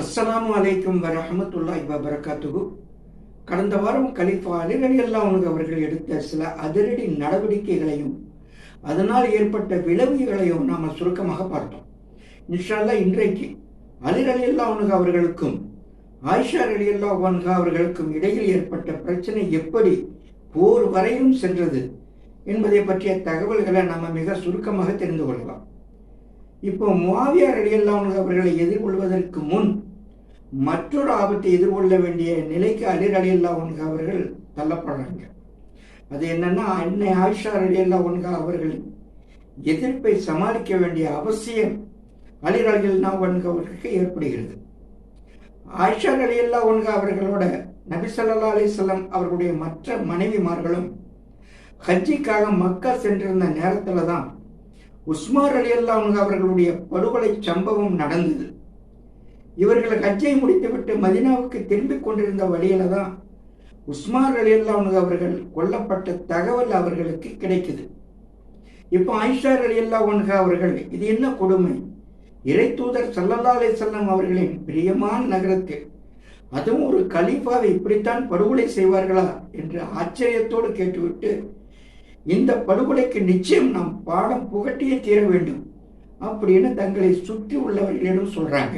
அஸ்ஸலாமு அலைக்கும் வரஹமத்துல்லாஹி வபரகாத்துகு கடந்த வாரம் கலிஃபா அலிரலி அல்லாஹ் அவர்கள் எடுத்த சில அதிரடி நடவடிக்கைகளையும் அதனால் ஏற்பட்ட விளைவுகளையும் நாம் சுருக்கமாக பார்த்தோம். இன்ஷால்லா இன்றைக்கு அலிர் அலி அல்லாஹ் அவர்களுக்கும் ஆயிஷா அலி அல்லாஹ் அவர்களுக்கும் இடையில் ஏற்பட்ட பிரச்சனை எப்படி போர் வரையும் சென்றது என்பதை பற்றிய தகவல்களை நம்ம மிக சுருக்கமாக தெரிந்து கொள்ளலாம். இப்போ முவாவியார் அலி அவர்களை எதிர்கொள்வதற்கு முன் மற்றொரு ஆபத்தை எதிர்கொள்ள வேண்டிய நிலைக்கு அலிர் அலி ஒன்கா அவர்கள் தள்ளப்படுறாங்க. அது என்னன்னா அன்னை ஆயிஷா அலி அல்லா ஒன்கா அவர்களின் எதிர்ப்பை சமாளிக்க வேண்டிய அவசியம் அலிர் அலி அல்லா ஒன்கா அவர்களுக்கு ஏற்படுகிறது. ஆயிஷா அலி ஒன்கா அவர்களோட நபி சொல்லா அலிசல்லாம் அவர்களுடைய மற்ற மனைவிமார்களும் ஹஜ்ஜிக்காக மக்கா சென்றிருந்த நேரத்தில் தான் உஸ்மார் அலி அல்லா அவர்களுடைய படுகொலை சம்பவம் நடந்தது. இவர்கள் ஹஜ்ஜை முடித்துவிட்டு மதினாவுக்கு திரும்பிக் கொண்டிருந்த வழியில தான் உஸ்மான் அலி அல்லா அவர்கள் கொல்லப்பட்ட தகவல் அவர்களுக்கு கிடைக்குது. இப்போ ஐஷார் அலி அல்லா அவர்கள் இது என்ன கொடுமை? இறை தூதர் சல்லல்லா அலி செல்லம் அவர்களின் பிரியமான நகரத்தில் அதுவும் ஒரு கலீஃபாவை இப்படித்தான் படுகொலை செய்வார்களா என்று ஆச்சரியத்தோடு கேட்டுவிட்டு இந்த படுகொலைக்கு நிச்சயம் நாம் பாடம் புகட்டியே தீர வேண்டும் அப்படின்னு தங்களை சுற்றி உள்ளவர்களிடம் சொல்றாங்க.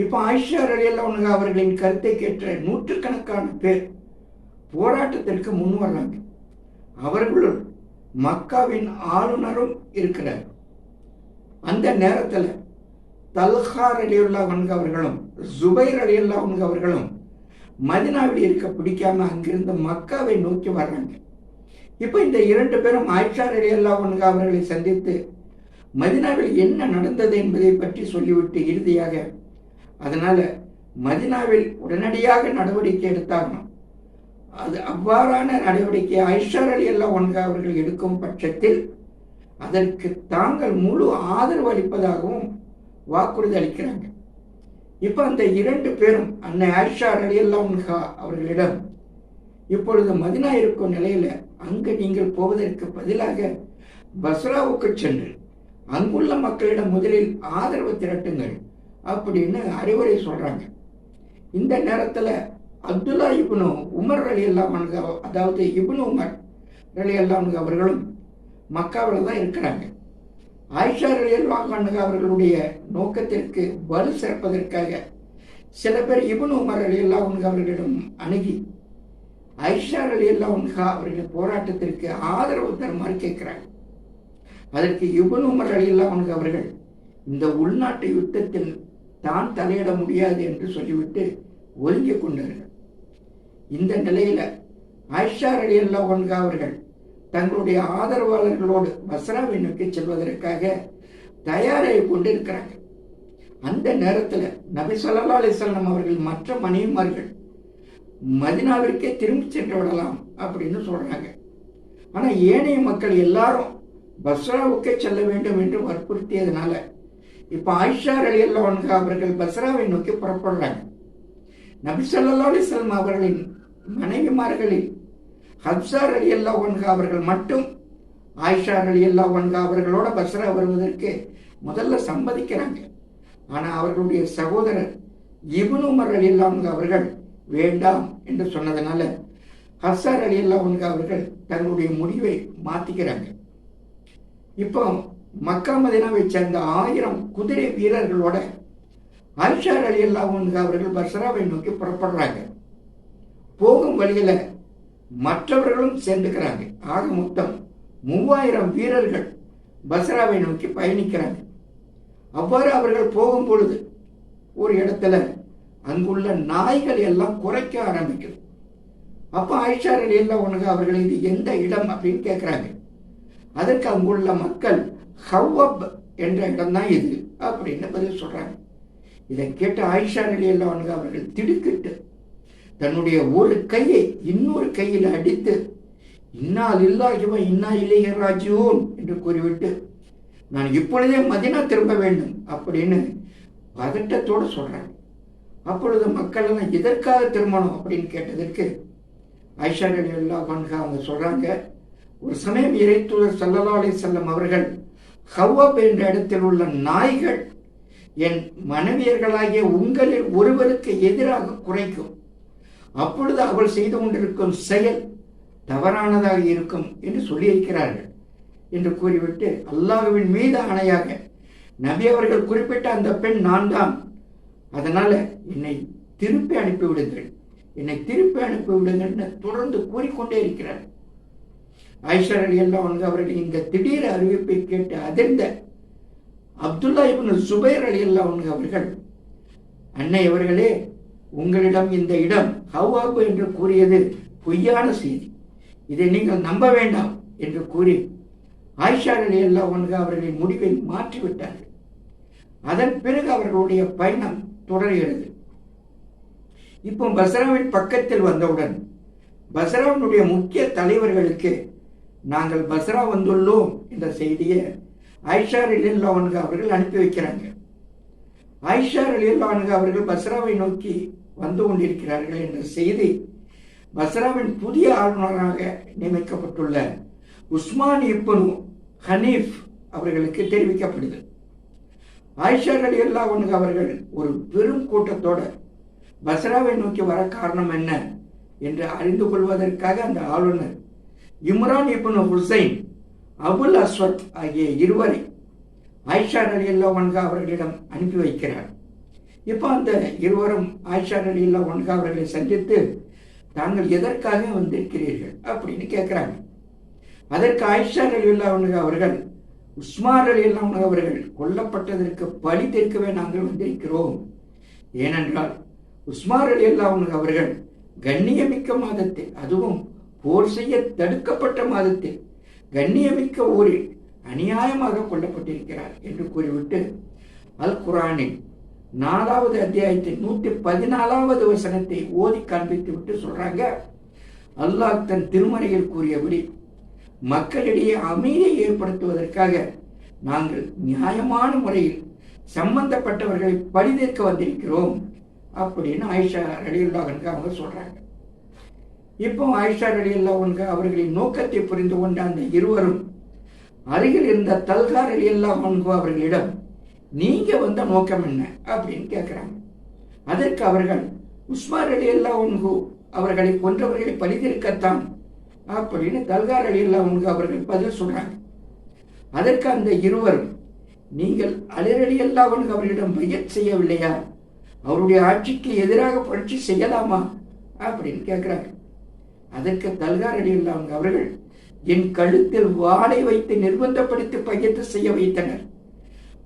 இப்போ ஆயிஷா அலியல்லா அவர்களின் கருத்தை கேட்ட நூற்றுக்கணக்கான பேர் போராட்டத்திற்கு முன் வர்றாங்க. அவர்களுள் மக்காவின் ஆளுநரும் இருக்கிறார். அந்த நேரத்தில் தல்ஹார் அலியுல்லா அவர்களும் ஜுபைர் அலியுல்லா அவர்களும் மதினாவில் இருக்க பிடிக்காம அங்கிருந்து மக்காவை நோக்கி வர்றாங்க. இப்போ இந்த இரண்டு பேரும் ஆயிஷா அலியுல்லா அவர்களை சந்தித்து மதினாவில் என்ன நடந்தது என்பதை பற்றி சொல்லிவிட்டு இறுதியாக அதனால மதினாவில் உடனடியாக நடவடிக்கை எடுத்தாகணும். அது அவ்வாறான நடவடிக்கை ஐஷார் அலி அல்லா ஒன்க அவர்கள் எடுக்கும் பட்சத்தில் அதற்கு தாங்கள் முழு ஆதரவு அளிப்பதாகவும் வாக்குறுதி அளிக்கிறாங்க. இப்போ அந்த இரண்டு பேரும் அன்னை ஆயிஷா அலி அல்லா ஒன்கா அவர்களிடம் இப்பொழுது மதினா இருக்கும் நிலையில அங்கு நீங்கள் போவதற்கு பதிலாக பஸ்ராவுக்கு சென்று அங்குள்ள மக்களிடம் முதலில் ஆதரவு திரட்டுங்கள். அப்படின்னு அறிவுரை சொல்கிறாங்க இந்த நேரத்தில் அப்துல்லா இப்னு உமர் அலி அல்லாமனுக்கு அதாவது இப்னு உமர் அலி அல்லாமனுக்கு அவர்களும் மக்காவில் தான் இருக்கிறாங்க. ஆயிஷா அலி அல்லாமனுக்கு அவர்களுடைய நோக்கத்திற்கு வலு சிறப்பதற்காக சில பேர் இப்னு உமர் அலி அல்லாமனுக்கு அவர்களிடம் அணுகி ஐஷா அலி அல்லாமனுகா அவர்களின் போராட்டத்திற்கு ஆதரவு தருமாறு கேட்கிறாங்க. அதற்கு இபுன் உமர் அலி அல்லாமனுக்கு அவர்கள் இந்த உள்நாட்டு யுத்தத்தில் தான் தலையிட முடியாது என்று சொல்லிவிட்டு ஒதுங்கிக் கொண்டார்கள் இந்த நிலையில ஆயிஷா அலி அல்லா ஒன்கா அவர்கள் தங்களுடைய ஆதரவாளர்களோடு பஸ்ராவை நோக்கி செல்வதற்காக தயாராகி கொண்டிருக்கிறாங்க. அந்த நேரத்தில் நபி சொல்லா அலிசல்லாம் அவர்கள் மற்ற மனைவிமார்கள் மதினாவிற்கே திரும்பி சென்று விடலாம் அப்படின்னு சொல்றாங்க. ஆனால் ஏனைய மக்கள் எல்லாரும் பஸ்ராவுக்கே செல்ல வேண்டும் என்று வற்புறுத்தியதுனால இப்போ ஆயிஷார் அலி அல்லா அவர்கள் பஸ்ராவை நோக்கி புறப்படுறாங்க. நபி சொல்லா அலிஸ்லாம் அவர்களின் மனைவிமார்களில் ஹப்சார் அலி அல்லா அவர்கள் மட்டும் ஆயிஷா அலி அல்லா அவர்களோட பஸ்ரா வருவதற்கு முதல்ல சம்மதிக்கிறாங்க. ஆனால் அவர்களுடைய சகோதரர் இபுன் உமர் அலி அல்லா அவர்கள் வேண்டாம் என்று சொன்னதுனால ஹப்சார் அலி அல்லா அவர்கள் தங்களுடைய முடிவை மாற்றிக்கிறாங்க இப்போ மக்கா மதினாவை சேர்ந்த ஆயிரம் குதிரை வீரர்களோட ஆயிஷார் அலி அல்லா அவர்கள் பஸ்ராவை நோக்கி புறப்படுறாங்க. போகும் வழியில மற்றவர்களும் சேர்ந்துக்கிறாங்க ஆக மொத்தம் மூவாயிரம் வீரர்கள் பஸ்ராவை நோக்கி பயணிக்கிறாங்க. அவ்வாறு அவர்கள் போகும் பொழுது ஒரு இடத்துல அங்குள்ள நாய்கள் எல்லாம் குறைக்க ஆரம்பிக்குது. அப்போ ஆயிஷார் அலி அல்லா அவர்கள் இது எந்த இடம்? அப்படின்னு கேட்குறாங்க அதற்கு அங்குள்ள மக்கள் ஹவ்வப் என்ற இடம்தான் இது. அப்படின்னு பதில் சொல்றாங்க? இதை கேட்ட ஆயிஷா நிலையில்லவனுக்கு அவர்கள் திடுக்கிட்டு தன்னுடைய ஒரு கையை இன்னொரு கையில் அடித்து இன்னால் இல்லாகிவ இன்னா இளைய ராஜ்யோன் என்று கூறிவிட்டு நான் இப்பொழுதே மதினா திரும்ப வேண்டும் அப்படின்னு பதட்டத்தோடு சொல்றாங்க. அப்பொழுது மக்கள் எல்லாம் எதற்காக திருமணம் அப்படின்னு கேட்டதற்கு ஐஷா அலி அல்லா அவங்க சொல்றாங்க ஒரு சமயம் இறைத்தூதர் சல்லல்லா அலி செல்லம் அவர்கள் ஹவ்வப் என்ற இடத்தில் உள்ள நாய்கள் என் மனைவியர்களாகிய உங்களில் ஒருவருக்கு எதிராக குறைக்கும். அப்பொழுது அவள் செய்து கொண்டிருக்கும் செயல் தவறானதாக இருக்கும் என்று சொல்லியிருக்கிறார்கள் என்று கூறிவிட்டு அல்லாஹுவின் மீது ஆணையாக நபி அவர்கள் குறிப்பிட்ட அந்த பெண் நான் தான். அதனால என்னை திருப்பி அனுப்பிவிடுங்கள். என்னை திருப்பி அனுப்பிவிடுங்கள் என்று தொடர்ந்து கூறிக்கொண்டே இருக்கிறார். ஐஷர் அலியெல்லாம் அல்லா அவர்கள் இந்த திடீர் அறிவிப்பை கேட்டு அதிர்ந்த அப்துல்லா இபின் சுபைர் அலி அல்லா அவர்கள் அன்னை அவர்களே உங்களிடம் இந்த இடம் ஹவ்வாபு என்று கூறியது பொய்யான செய்தி. இதை நீங்கள் நம்ப வேண்டாம் என்று கூறி ஆயிஷா அலி அல்லா அவர்களின் முடிவை மாற்றிவிட்டார்கள். அதன் பிறகு அவர்களுடைய பயணம் தொடர்கிறது. இப்போ பஸ்ராவின் பக்கத்தில் வந்தவுடன் பஸ்ராவினுடைய முக்கிய தலைவர்களுக்கு நாங்கள் பஸ்ரா வந்துள்ளோம் என்ற செய்தியை ஐஷா அலில்லாவனுக்கு அவர்கள் அனுப்பி வைக்கிறாங்க. ஐஷா அலில்லாவனுக்கு அவர்கள் பஸ்ராவை நோக்கி வந்து கொண்டிருக்கிறார்கள் என்ற செய்தி பஸ்ராவின் புதிய ஆளுநராக நியமிக்கப்பட்டுள்ள உஸ்மான் இப்பனு ஹனீஃப் அவர்களுக்கு தெரிவிக்கப்படுது ஆயிஷா அலி அல்லாஹனுக்கு அவர்கள் ஒரு பெரும் கூட்டத்தோட பஸ்ராவை நோக்கி வர காரணம் என்ன என்று அறிந்து கொள்வதற்காக அந்த ஆளுநர் Imran ibn Hussain Abul Aswad ஆகிய இருவரை ஆயிஷா அலி அல்லா ஒன்கா அவர்களிடம் அனுப்பி வைக்கிறார். இப்போ அந்த இருவரும் ஆயிஷா அலி அல்லா ஒன்கா அவர்களை சந்தித்து தாங்கள் எதற்காக வந்திருக்கிறீர்கள்? அப்படின்னு கேட்குறாங்க. அதற்கு ஆயிஷா அலி அல்லா ஒன்கா அவர்கள் உஸ்மான் அலி அல்லா அவர்கள் கொல்லப்பட்டதற்கு பழி தீர்க்கவே நாங்கள் வந்திருக்கிறோம். ஏனென்றால் உஸ்மான் அலி அல்லா அவர்கள் கண்ணியமிக்க மாதத்தில் அதுவும் போர் செய்ய தடுக்கப்பட்ட மாதத்தில் கண்ணியமிக்க ஊரில் அநியாயமாக கொல்லப்பட்டிருக்கிறார் என்று கூறிவிட்டு அல் குரானின் நாலாவது அத்தியாயத்தின் நூற்றி பதினாலாவது வசனத்தை ஓதி காண்பித்து விட்டு சொல்றாங்க அல்லாஹ் தன் திருமறையில் கூறியபடி மக்களிடையே அமைதியை ஏற்படுத்துவதற்காக நாங்கள் நியாயமான முறையில் சம்பந்தப்பட்டவர்களை பழிதீர்க்க வந்திருக்கிறோம் அப்படின்னு ஆயிஷா ரலியுல்லாஹனுக்கு அவங்க சொல்றாங்க. இப்போ ஆயிஷா ரலியுல்லாஹனுக்கு அவர்களின் நோக்கத்தை புரிந்து கொண்ட அந்த இருவரும் அருகில் இருந்த தல்கார் ரலியுல்லாஹனுக்கு அவர்களிடம் நீங்க வந்த நோக்கம் என்ன? அப்படின்னு கேட்கிறாங்க அதற்கு அவர்கள் உஸ்மார் அலி அல்லாஹன்கு அவர்களை கொன்றவர்களை பழித்திருக்கத்தான் அப்படின்னு தல்கார் அலி அல்லாஹன்கு அவர்கள் பதில் சொல்றாங்க. அதற்கு அந்த இருவரும் நீங்கள் அலிரலி அல்லாஹன்கு அவர்களிடம் பையத் செய்யவில்லையா? அவருடைய ஆட்சிக்கு எதிராக புரட்சி செய்யலாமா? அப்படின்னு கேட்கிறாங்க அதற்கு தல்கார் அலி அவர்கள் என் கழுத்தில் வாளை வைத்து நிர்பந்தப்படுத்தி பையத்து செய்ய வைத்தனர்.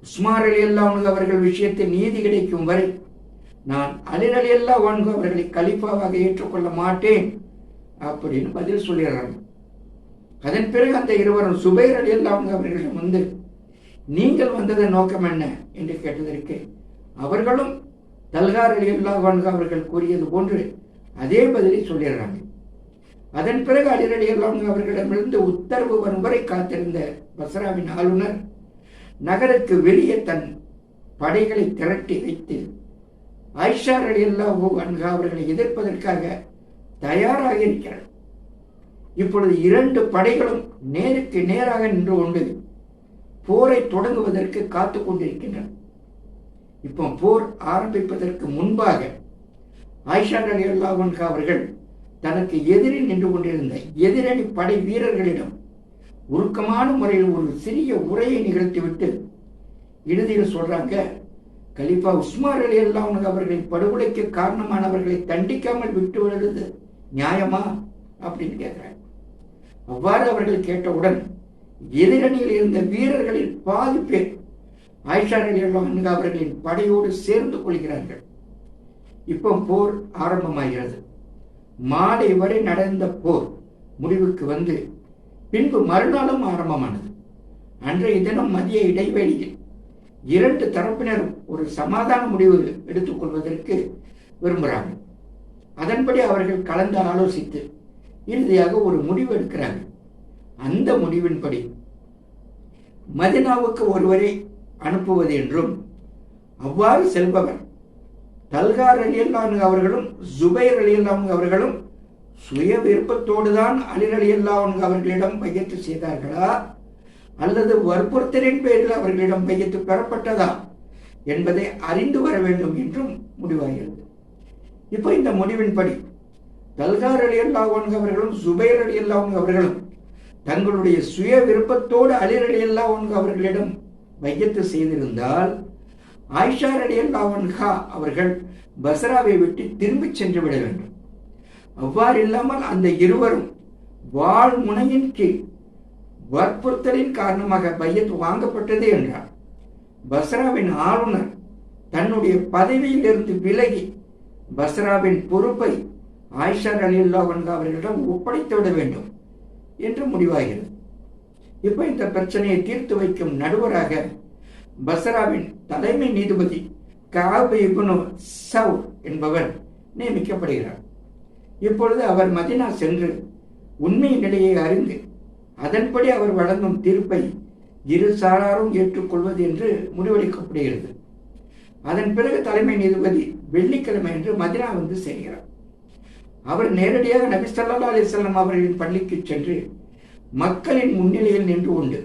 உஸ்மார் அலி அல்லாஹ் அவர்கள் விஷயத்தில் நீதி கிடைக்கும் வரை நான் அலிர் அலி வான்கு அவர்களை கலிஃபாவாக ஏற்றுக்கொள்ள மாட்டேன் அப்படின்னு பதில் சொல்லிடுறாங்க. அதன் பிறகு அந்த இருவரும் சுபைர் அலி அல்லாஹ் அவர்களிடம் வந்து நீங்கள் வந்ததன் நோக்கம் என்ன? என்று கேட்டதற்கு அவர்களும் தல்கார் அலி அல்லா அல்லாஹ் அவர்கள் கூறியது போன்று அதே பதிலை சொல்லிடுறாங்க. அதன் பிறகு அலிர் அலி அவர்களிடமிருந்து உத்தரவு வரும் வரை காத்திருந்த பஸ்ராவின் ஆளுநர் நகருக்கு வெளியே தன் படைகளை திரட்டி வைத்து ஆயிஷா அலி அல்லாஹூ அன்ஹா அவர்களை எதிர்ப்பதற்காக தயாராக இருக்கிறார். இப்பொழுது இரண்டு படைகளும் நேருக்கு நேராக நின்று கொண்டு போரை தொடங்குவதற்கு காத்து கொண்டிருக்கின்றன. இப்போ போர் ஆரம்பிப்பதற்கு முன்பாக ஆயிஷா அலி அல்லாஹன்கா அவர்கள் தனக்கு எதிரில் நின்று கொண்டிருந்த எதிரணி படை வீரர்களிடம் உருக்கமான முறையில் ஒரு சிறிய உரையை நிகழ்த்திவிட்டு இறுதியில் சொல்றாங்க கலிஃபா உஸ்மார் அலி அல்லாஹ் அவர்களின் படுகொலைக்கு காரணமானவர்களை தண்டிக்காமல் விட்டு விடுறது நியாயமா? அப்படின்னு கேட்கிறாங்க அவ்வாறு அவர்கள் கேட்டவுடன் எதிரணியில் இருந்த வீரர்களில் பாதி பேர் ஆயிஷா அலி அல்லாஹ் அவர்களின் படையோடு சேர்ந்து கொள்கிறார்கள். இப்போ போர் ஆரம்பமாகிறது. மாலை வரை நடந்த போர் முடிவுக்கு வந்து பின்பு மறுநாளும் ஆரம்பமானது. அன்றைய தினம் மதிய இடைவெளியில் இரண்டு தரப்பினரும் ஒரு சமாதான முடிவு எடுத்துக்கொள்வதற்கு விரும்புகிறாங்க அதன்படி அவர்கள் கலந்து ஆலோசித்து இறுதியாக ஒரு முடிவு எடுக்கிறாங்க அந்த முடிவின்படி மதினாவுக்கு ஒருவரை அனுப்புவது என்றும் அவ்வாறு செல்பவர் தல்கார் அலியல்லான் அவர்களும் ஜுபைர் அலியல்லான் அவர்களும் சுய விருப்பத்தோடு தான் அலிர் அலியல்லான் அவர்களிடம் பையத்து செய்தார்களா? அல்லது வற்புறுத்தலின் பேரில் அவர்களிடம் பையத்து பெறப்பட்டதா என்பதை அறிந்து வர வேண்டும் என்றும் முடிவாகிறது. இப்போ இந்த முடிவின்படி தல்கார் அலி அல்லாஹன் அவர்களும் சுபைர் அலி அல்லாஹன் அவர்களும் தங்களுடைய சுய விருப்பத்தோடு அலிர் அலி அவர்களிடம் மையத்து செய்திருந்தால் ஆயிஷா அலி அவர்கள் பஸ்ராவை விட்டு திரும்பிச் சென்று விட வேண்டும். அவ்வாறு இல்லாமல் அந்த இருவரும் வாழ் முனையின் கீழ் வற்புறுத்தலின் காரணமாக பையத் வாங்கப்பட்டது என்றார். பஸ்ராவின் ஆளுநர் தன்னுடைய பதவியிலிருந்து விலகி பஸ்ராவின் பொறுப்பை ஆயிஷா அலியுல்லா அவர்களிடம் ஒப்படைத்து விட வேண்டும் என்று முடிவாகிறது. இப்போ இந்த பிரச்சனையை தீர்த்து வைக்கும் நடுவராக பஸ்ராவின் தலைமை நீதிபதி காபு இபுனு சவ் என்பவர் நியமிக்கப்படுகிறார். இப்பொழுது அவர் மதினா சென்று உண்மை நிலையை அறிந்து அதன்படி அவர் வழங்கும் தீர்ப்பை இரு சாராரும் ஏற்றுக்கொள்வது என்று முடிவெடுக்கப்படுகிறது. அதன் பிறகு தலைமை நீதிபதி வெள்ளிக்கிழமை என்று மதினா வந்து சேர்கிறார். அவர் நேரடியாக நபி சல்லா அலிசல்லாம் அவர்களின் பள்ளிக்கு சென்று மக்களின் முன்னிலையில் நின்று உண்டு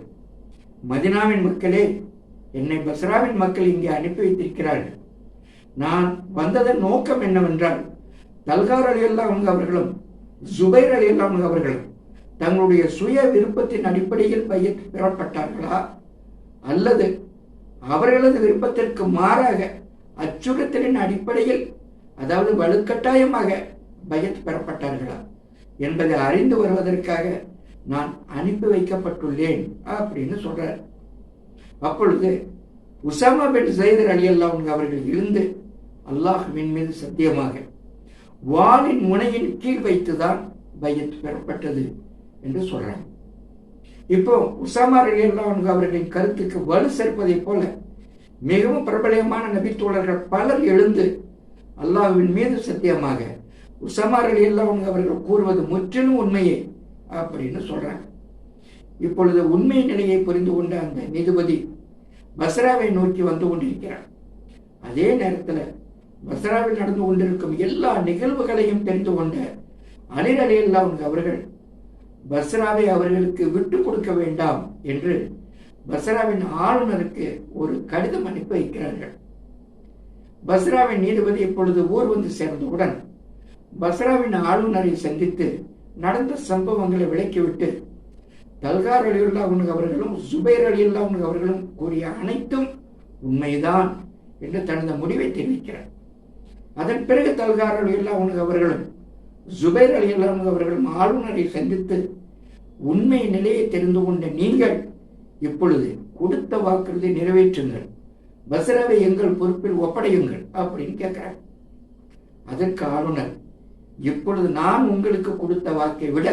மதினாவின் மக்களே என்னை பஸ்ராவின் மக்கள் இங்கே அனுப்பி வைத்திருக்கிறார்கள். நான் வந்ததன் நோக்கம் என்னவென்றால் தல்கார் அலி அல்லாஹ் அவர்களும் ஜுபைர் அலி அவர்களும் தங்களுடைய சுய விருப்பத்தின் அடிப்படையில் பையத் பெறப்பட்டார்களா? அல்லது அவர்களது விருப்பத்திற்கு மாறாக அச்சுறுத்தலின் அடிப்படையில் அதாவது வலுக்கட்டாயமாக பயத்து பெறப்பட்டார்களா என்பதை அறிந்து வருவதற்காக நான் அனுப்பி வைக்கப்பட்டுள்ளேன் அப்படின்னு சொல்றார். அப்பொழுது உசாமா பின் சைதர் அலி அல்லாஹ் அவர்கள் இருந்து அல்லாஹுவின் மீது சத்தியமாக வாளின் முனையின் கீழ் வைத்துதான் பையத் பெறப்பட்டது என்று சொல்றாங்க. இப்போ உசாமா அலி அல்லாஹ் அவர்களின் கருத்துக்கு வலு சேர்ப்பதை போல மிகவும் பிரபலமான நபித்தோழர்கள் பலர் எழுந்து அல்லாஹுவின் மீது சத்தியமாக உசமா அலி அவர்கள் கூறுவது முற்றிலும் உண்மையே அப்படின்னு சொல்றாங்க. இப்பொழுது உண்மை நிலையை புரிந்து கொண்ட அந்த நீதிபதி பஸ்ராவை நோக்கி வந்து கொண்டிருக்கிறார். அதே நேரத்தில் பஸ்ராவில் நடந்து கொண்டிருக்கும் எல்லா நிகழ்வுகளையும் தெரிந்து கொண்ட அலிர் அலி அவர்கள் பஸ்ராவை அவர்களுக்கு விட்டு கொடுக்க வேண்டாம் என்று பஸ்ராவின் ஆளுநருக்கு ஒரு கடிதம் அனுப்பி வைக்கிறார்கள். பஸ்ராவின் நீதிபதி இப்பொழுது ஊர் வந்து சேர்ந்தவுடன் பஸ்ராவின் ஆளுநரை சந்தித்து நடந்த சம்பவங்களை விளக்கிவிட்டு தல்கார் அலியுல்லா அவர்களும் சுபைர் அலியுல்லா அவர்களும் கூறிய அனைத்தும் உண்மைதான் என்று தனது முடிவை தெரிவிக்கிறார். அதன் பிறகு தல்கார் அலியுல்லா அவர்களும் ஜுபைர் அலியுல்லா அவர்களும் ஆளுநரை சந்தித்து உண்மை நிலையை தெரிந்து கொண்ட நீங்கள் இப்பொழுது கொடுத்த வாக்குறுதி நிறைவேற்றுங்கள். பஸ்ராவை எங்கள் பொறுப்பில் ஒப்படையுங்கள் அப்படின்னு கேட்கிறார். அதற்கு ஆளுநர் இப்பொழுது நான் உங்களுக்கு கொடுத்த வாக்கை விட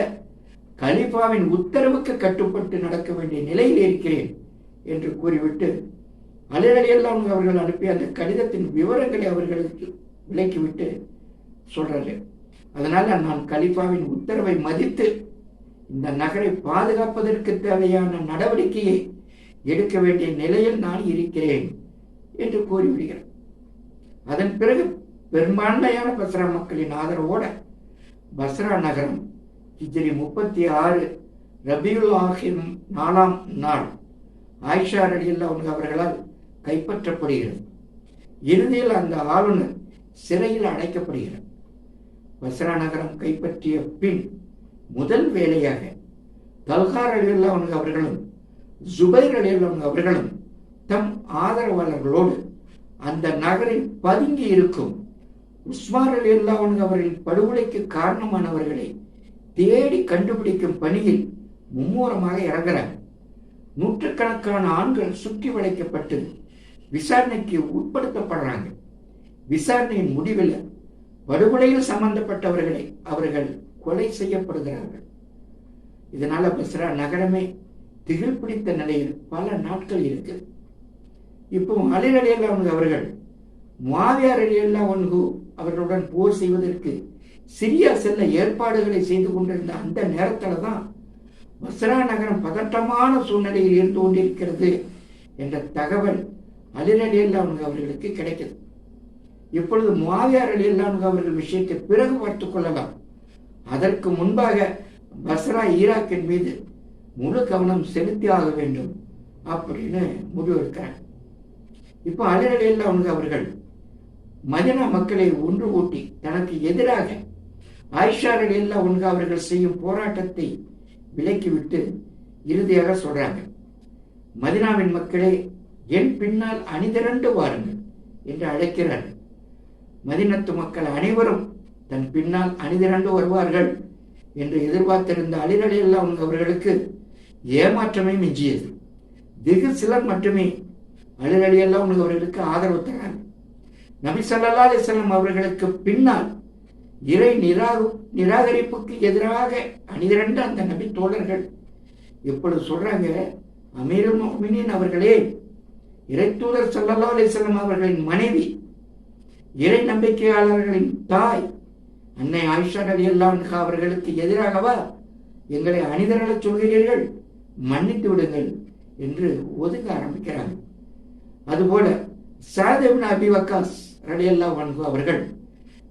கலிஃபாவின் உத்தரவுக்கு கட்டுப்பட்டு நடக்க வேண்டிய நிலையில் இருக்கிறேன் என்று கூறிவிட்டு அலிரலியெல்லாம் அவர்கள் அனுப்பி அந்த கடிதத்தின் விவரங்களை அவர்களுக்கு விளக்கிவிட்டு சொல்றாரு. அதனால நான் கலிஃபாவின் உத்தரவை மதித்து இந்த நகரை பாதுகாப்பதற்கு தேவையான நடவடிக்கையை எடுக்க வேண்டிய நிலையில் நான் இருக்கிறேன் என்று கூறிவிடுகிறார். அதன் பிறகு பெரும்பான்மையான பஸ்ரா மக்களின் ஆதரவோட பஸ்ரா நகரம் ஹிஜ்ரி முப்பத்தி ஆறு ரபியுல் ஆஹிம் நாலாம் நாள். ஆயிஷா ரலியல்லா அவர்களால் கைப்பற்றப்படுகிறது. இறுதியில் அந்த ஆளுநர் சிறையில் அடைக்கப்படுகிறார். வசரா நகரம் கைப்பற்றிய பின் முதல் வேலையாக தல்கார் அவங்க அவர்களும் ஜுபைர் அலியல்லா அவர்களும் தம் ஆதரவாளர்களோடு அந்த நகரில் பதுங்கி இருக்கும் உஸ்மான் அலி அல்லாஹன் அவர்களின் படுகொலைக்கு காரணமானவர்களை தேடி கண்டுபிடிக்கும் பணியில் மும்மூரமாக இறங்குறாங்க நூற்றுக்கணக்கான ஆண்கள் சுற்றி வளைக்கப்பட்டு விசாரணைக்கு உட்படுத்தப்படுறாங்க. விசாரணையின் முடிவில் படுகொலையில் சம்பந்தப்பட்டவர்களை அவர்கள் கொலை செய்யப்படுகிறார்கள். இதனால பஸ்ரா நகரமே திகில் பிடித்த நிலையில் பல நாட்கள் இருக்கு. இப்போ அலிர் அவர்கள் மாவியார் அலி அல்லா ஒன்கு அவர்களுடன் போர் செய்வதற்கு சிரியா செல்ல ஏற்பாடுகளை செய்து கொண்டிருந்த அந்த நேரத்தில் தான் வஸ்ரா நகரம் பதட்டமான சூழ்நிலையில் இருந்து கொண்டிருக்கிறது என்ற தகவல் அலிர் அலி அவர்களுக்கு கிடைக்கிறது இப்பொழுது மாவியார் அலி அல்லா அவர்கள் விஷயத்தை பிறகு பார்த்துக் கொள்ளலாம். அதற்கு முன்பாக பஸ்ரா ஈராக்கின் மீது முழு கவனம் செலுத்தி ஆக வேண்டும் அப்படின்னு முடிவெடுக்கிறாங்க இப்போ அலிர் அலி அவர்கள் மதினா மக்களை ஒன்று கூட்டி தனக்கு எதிராக ஆயிஷா அலி அல்லா அவர்கள் செய்யும் போராட்டத்தை விலக்கிவிட்டு இறுதியாக சொல்றாங்க மதினாவின் மக்களே என் பின்னால் அணிதிரண்டு வாருங்கள் என்று அழைக்கிறார்கள். மதினத்து மக்கள் அனைவரும் தன் பின்னால் அணிதிரண்டு வருவார்கள் என்று எதிர்பார்த்திருந்த அலிரலி அல்லா அவர்களுக்கு ஏமாற்றமே மிஞ்சியது. வெகு சிலர் மட்டுமே அலிரலி அல்லா அவர்களுக்கு ஆதரவு தராங்க. நபி சல்லா அலிஸ்லாம் அவர்களுக்கு பின்னால் இறை நிராகு நிராகரிப்புக்கு எதிராக அணிதிரண்ட அந்த நபி தோழர்கள். இப்பொழுது சொல்றாங்க அமீருல் மோமினின் அவர்களே இறைத்தூதர் தூதர் சல்லா அலிஸ்லாம் அவர்களின் மனைவி இறை நம்பிக்கையாளர்களின் தாய் அன்னை ஆயிஷா நபி அல்லா அவர்களுக்கு எதிராகவா எங்களை அணிதரளச் சொல்கிறீர்கள்? மன்னித்து விடுங்கள் என்று ஒதுக்க ஆரம்பிக்கிறார்கள் அதுபோல சாதேவ் அபி வக்காஸ் ரலி அல்லா அவர்கள்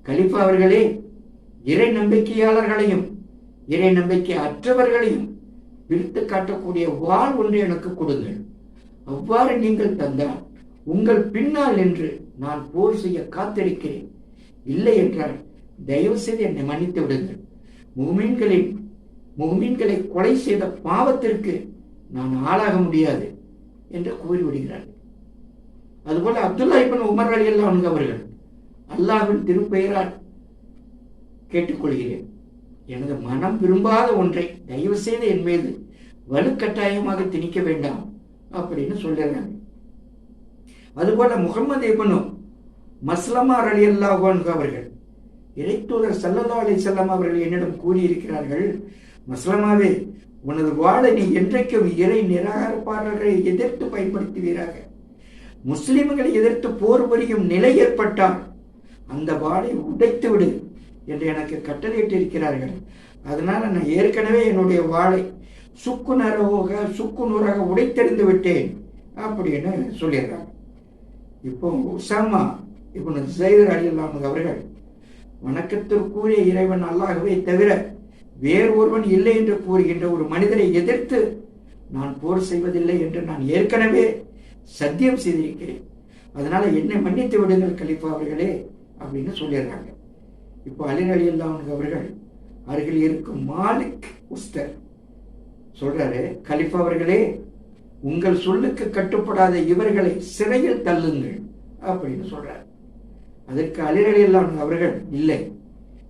கலிஃபா அவர்களே இறை நம்பிக்கையாளர்களையும் இறை நம்பிக்கை அற்றவர்களையும் பிரித்து காட்டக்கூடிய வாழ் ஒன்று எனக்கு கொடுங்கள் அவ்வாறு நீங்கள் தந்தால் உங்கள் பின்னால் என்று நான் போர் செய்ய காத்திருக்கிறேன். இல்லை என்றால் தயவு செய்து என்னை மன்னித்து விடுங்கள். முகமீன்களின் முகமீன்களை கொலை செய்த பாவத்திற்கு நான் ஆளாக முடியாது என்று கூறிவிடுகிறார். அதுபோல அப்துல்லா இபன் உமர் அலி அல்லா அவர்கள் அல்லாவின் திருப்பெயரால் கேட்டுக்கொள்கிறேன். எனது மனம் விரும்பாத ஒன்றை தயவு செய்து என் மீது வலுக்கட்டாயமாக திணிக்க வேண்டாம் அப்படின்னு சொல்லிடுறாங்க அதுபோல முகமது இபனும் மஸ்லமார் அலி அல்லாஹ் அவர்கள் இறைத்தூதர் சல்லல்லா அலி செல்லம் அவர்கள் என்னிடம் கூறியிருக்கிறார்கள் மஸ்லமாவே உனது வாழை நீ என்றைக்கும் இறை நிராகரிப்பாளர்களை எதிர்த்து பயன்படுத்துவீராக. முஸ்லிம்களை எதிர்த்து போர் புரியும் நிலை ஏற்பட்டால் அந்த வாளை உடைத்து விடு என்று எனக்கு கட்டளையிட்டிருக்கிறார்கள். அதனால நான் ஏற்கனவே என்னுடைய வாளை சுக்கு நரவோக சுக்கு நூறாக உடைத்தெறிந்து விட்டேன் அப்படின்னு சொல்லிடுறாங்க இப்போ உசாமா இப்போ ஜெயதர் அலியல்லாமது அவர்கள் வணக்கத்திற்குரிய இறைவன் அல்லாகவே தவிர வேறு ஒருவன் இல்லை என்று கூறுகின்ற ஒரு மனிதரை எதிர்த்து நான் போர் செய்வதில்லை என்று நான் ஏற்கனவே சத்தியம் செய்திருக்கிறேன். அதனால என்னை மன்னித்து விடுங்கள் கலிஃபா அவர்களே அப்படின்னு சொல்லிடுறாங்க இப்போ அலிர் அலி அவர்கள் அருகில் இருக்கும் மாலிக் உஸ்தர் சொல்றாரு கலிஃபா அவர்களே உங்கள் சொல்லுக்கு கட்டுப்படாத இவர்களை சிறையில் தள்ளுங்கள் அப்படின்னு சொல்றாரு. அதற்கு அலிரலி அவர்கள் இல்லை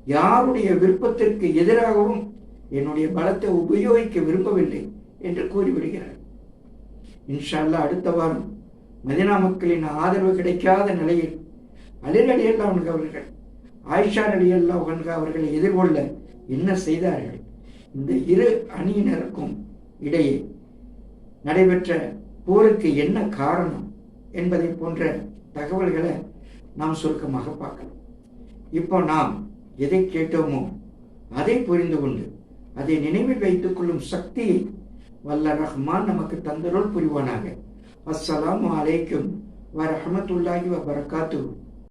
யாருடைய விருப்பத்திற்கு எதிராகவும் என்னுடைய பலத்தை உபயோகிக்க விரும்பவில்லை என்று கூறிவிடுகிறார். இன்ஷால்லா அடுத்த வாரம் மதினா மக்களின் ஆதரவு கிடைக்காத நிலையில் அலிர் அவர்கள் ஆயிஷா அலி உகன்கா அவர்களை எதிர்கொள்ள என்ன செய்தார்கள்? இந்த இரு அணியினருக்கும் இடையே நடைபெற்ற போருக்கு என்ன காரணம் என்பதை போன்ற தகவல்களை நாம் சுருக்கமாக பார்க்கலாம். இப்போ நாம் எதை கேட்டோமோ அதை புரிந்து கொண்டு அதை நினைவில் வைத்துக் கொள்ளும் சக்தியை வல்ல ரஹ்மான் நமக்கு தந்தருள் புரிவானாக. அஸ்ஸலாம் அலைக்கும் வரஹமத்துல்லாஹி வபரகாத்து